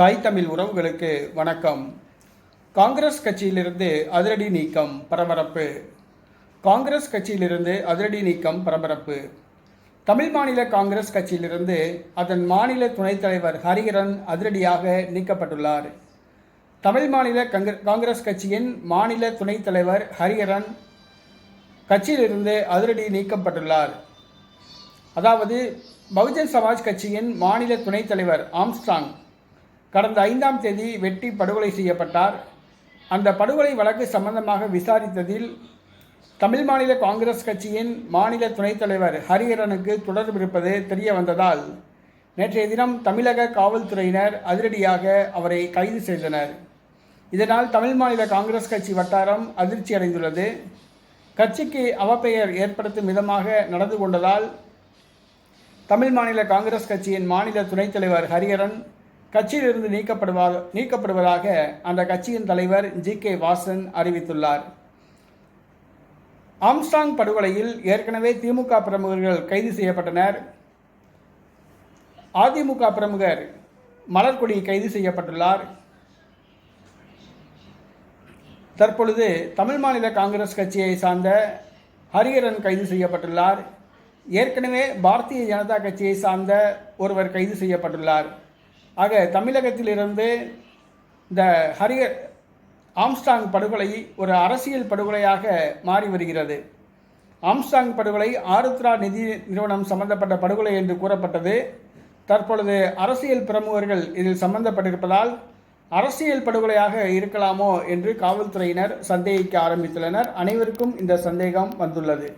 தாய் தமிழ் உறவுகளுக்கு வணக்கம். காங்கிரஸ் கட்சியிலிருந்து அதிரடி நீக்கம் பரபரப்பு. காங்கிரஸ் கட்சியிலிருந்து அதிரடி நீக்கம் பரபரப்பு. தமிழ் மாநில காங்கிரஸ் கட்சியிலிருந்து அதன் மாநில துணைத் தலைவர் ஹரிஹரன் அதிரடியாக நீக்கப்பட்டுள்ளார். தமிழ் மாநில காங்கிரஸ் கட்சியின் மாநில துணைத் தலைவர் ஹரிஹரன் கட்சியிலிருந்து அதிரடி நீக்கப்பட்டுள்ளார். அதாவது பகுஜன் சமாஜ் கட்சியின் மாநில துணைத் தலைவர் ஆம்ஸ்ட்ராங் கடந்த ஐந்தாம் தேதி வெட்டி படுகொலை செய்யப்பட்டார். அந்த படுகொலை வழக்கு சம்பந்தமாக விசாரித்ததில் தமிழ் மாநில காங்கிரஸ் கட்சியின் மாநில துணைத் தலைவர் ஹரிஹரனுக்கு தொடர்பு இருப்பது தெரிய வந்ததால் நேற்றைய தினம் தமிழக காவல்துறையினர் அதிரடியாக அவரை கைது செய்தனர். இதனால் தமிழ் மாநில காங்கிரஸ் கட்சி வட்டாரம் அதிர்ச்சி அடைந்துள்ளது. கட்சிக்கு அவப்பெயர் ஏற்படுத்தும் விதமாக நடந்து கொண்டதால் தமிழ் மாநில காங்கிரஸ் கட்சியின் மாநில துணைத் தலைவர் ஹரிஹரன் கட்சியிலிருந்து நீக்கப்படுவார் நீக்கப்படுவதாக அந்த கட்சியின் தலைவர் ஜி கே வாசன் அறிவித்துள்ளார். ஆம்ஸ்டாங் படுகொலையில் ஏற்கனவே திமுக பிரமுகர்கள் கைது செய்யப்பட்டனர். அதிமுக பிரமுகர் மலர்கொடி கைது செய்யப்பட்டுள்ளார். தற்பொழுது தமிழ் மாநில காங்கிரஸ் கட்சியை சார்ந்த ஹரிஹரன் கைது செய்யப்பட்டுள்ளார். ஏற்கனவே பாரதிய ஜனதா கட்சியை சார்ந்த ஒருவர் கைது செய்யப்பட்டுள்ளார். ஆக தமிழகத்திலிருந்து இந்த ஹரியர் ஆம்ஸ்டாங் படுகொலை ஒரு அரசியல் படுகொலையாக மாறி வருகிறது. ஆம்ஸ்டாங் படுகொலை ஆருத்ரா நிதி நிறுவனம் சம்பந்தப்பட்ட படுகொலை என்று கூறப்பட்டது. தற்பொழுது அரசியல் பிரமுகர்கள் இதில் சம்பந்தப்பட்டிருப்பதால் அரசியல் படுகொலையாக இருக்கலாமோ என்று காவல்துறையினர் சந்தேகிக்க ஆரம்பித்துள்ளனர். அனைவருக்கும் இந்த சந்தேகம் வந்துள்ளது.